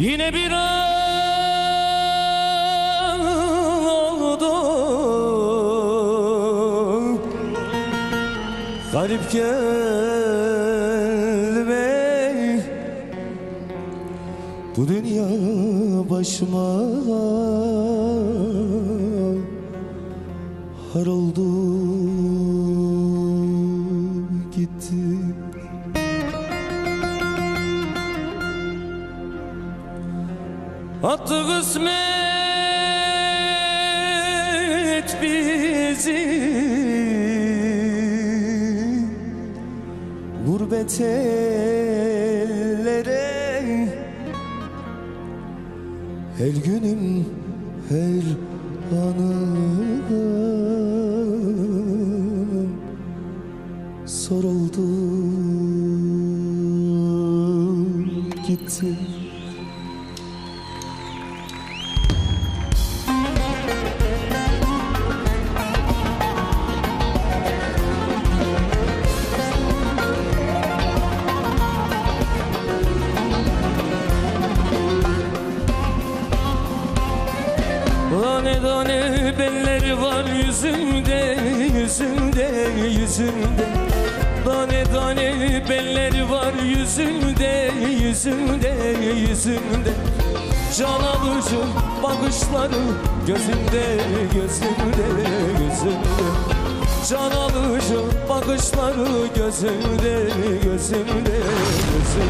Yine bir an oldu. Garip gelme Bu dünya başıma Har oldu gitti Attı kısmet bizi. Gurbet ellere. Her günüm her anım Soruldu gitti Tane belleri var yüzümde, yüzümde, yüzümde. Tane tane belleri var yüzümde, yüzümde, yüzümde. Can alıcı bakışları gözümde, gözümde, gözümde. Can alıcı bakışları gözümde, gözümde, gözümde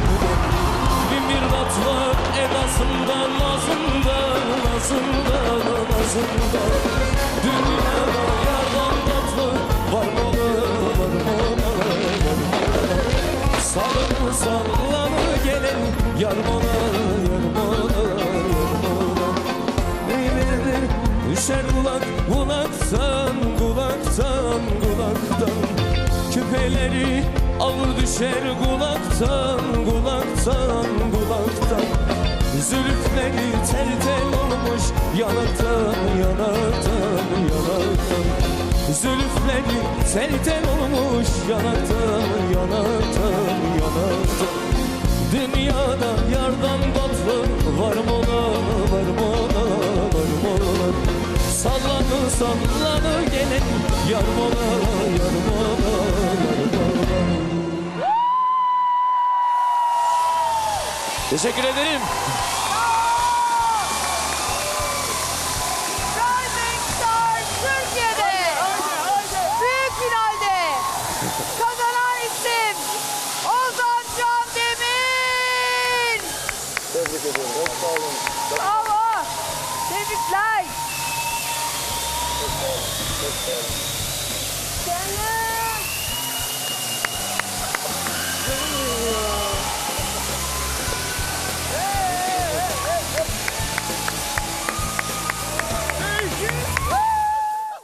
nazında Dünyada yardan tatlı var mı, var mı, Salını sallanı gelen yar bana, yar bana, yar bana Neyleri düşer kulak kulaktan, kulaktan, kulaktan Küpeleri ağır düşer kulaktan, kulaktan, kulaktan Zülüfleri tel yanaktan, yanaktan, yanaktan Zülüfleri tel olmuş. Yanaktan, yanaktan, yanaktan Dünyada yardan tatlı var mı ola, var mı ola, var mı ola Sallanı sallanı gelen yar mola, yar mola, yar mola Teşekkür ederim. Tebrik ediyorum. Çok sağ olun. Bravo. Tebrikler. Canım.